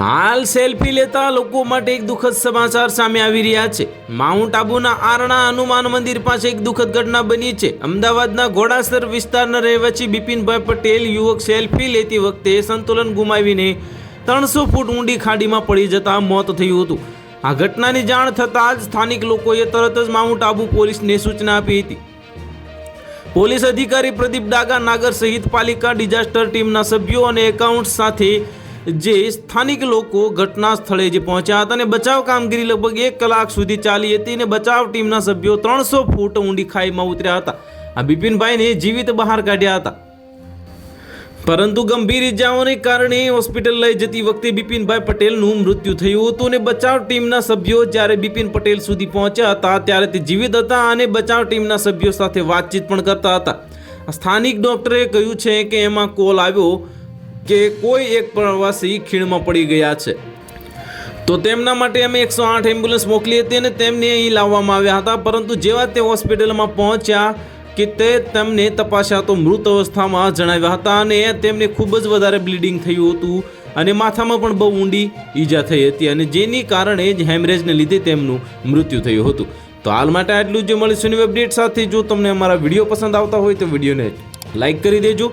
હાલ સેલ્ફી લેતા લોકો માટે એક દુઃખદ સમાચાર સામે આવી રહ્યા છે. માઉન્ટ આબુના આરણા હનુમાન મંદિર પાસે એક દુઃખદ ઘટના બની છે. અમદાવાદના ઘોડાસર વિસ્તારના રહેવાસી બિપિનભાઈ પટેલ યુવક સેલ્ફી લેતી વખતે સંતુલન ગુમાવીને ત્રણસો ફૂટ ઊંડી ખાડીમાં પડી જતા મોત થયું હતું. આ ઘટનાની જાણ થતાં જ સ્થાનિક લોકોએ તરત જ માઉન્ટ આબુ પોલીસને સૂચના આપી હતી. પોલીસ અધિકારી પ્રદીપ ડાગા નાગર સહિત પાલિકા ડિઝાસ્ટર ટીમના સભ્યો અને એકાઉન્ટ્સ સાથે જે સ્થાનિક લોકો ઘટના સ્થળે જે પહોંચ્યા હતા અને બચાવ કામગીરી લગભગ એક કલાક સુધી ચાલી હતી અને બચાવ ટીમના સભ્યો ત્રણસો ફૂટ ઊંડી ખાઈમાં ઉતર્યા હતા. આ બિપિનભાઈને જીવિત બહાર કાઢ્યા હતા. પરંતુ ગંભીર ઇજાઓને કારણે હોસ્પિટલ લઈ જતી વખતે બિપિનભાઈ પટેલનું મૃત્યુ થયું હતું અને બચાવ ટીમના સભ્યો જ્યારે બિપિન પટેલ સુધી પહોંચ્યા હતા ત્યારે તે જીવિત હતા અને બચાવ ટીમના સભ્યો સાથે વાતચીત પણ કરતા હતા. સ્થાનિક ડોક્ટરે કહ્યું છે કે એમાં કોલ આવ્યો કે કોઈ એક પ્રવાસી ખીણમાં પડી ગયા છે. તો તેમના માટે અમે એકસો આઠ એમ્બ્યુલન્સ મોકલી હતી અને તેમને અહીં લાવવામાં આવ્યા હતા. પરંતુ જેવા તે હોસ્પિટલમાં પહોંચ્યા કે તે તેમને તપાસ્યા તો મૃત અવસ્થામાં જણાવ્યા હતા અને તેમને ખૂબ જ વધારે બ્લીડિંગ થયું હતું અને માથામાં પણ બહુ ઊંડી ઈજા થઈ હતી અને જેની કારણે જ હેમરેજને લીધે તેમનું મૃત્યુ થયું હતું. તો હાલ માટે આટલું જ મળીશું નવી અપડેટ સાથે. જો તમને અમારા વીડિયો પસંદ આવતા હોય તો વિડીયોને લાઈક કરી દેજો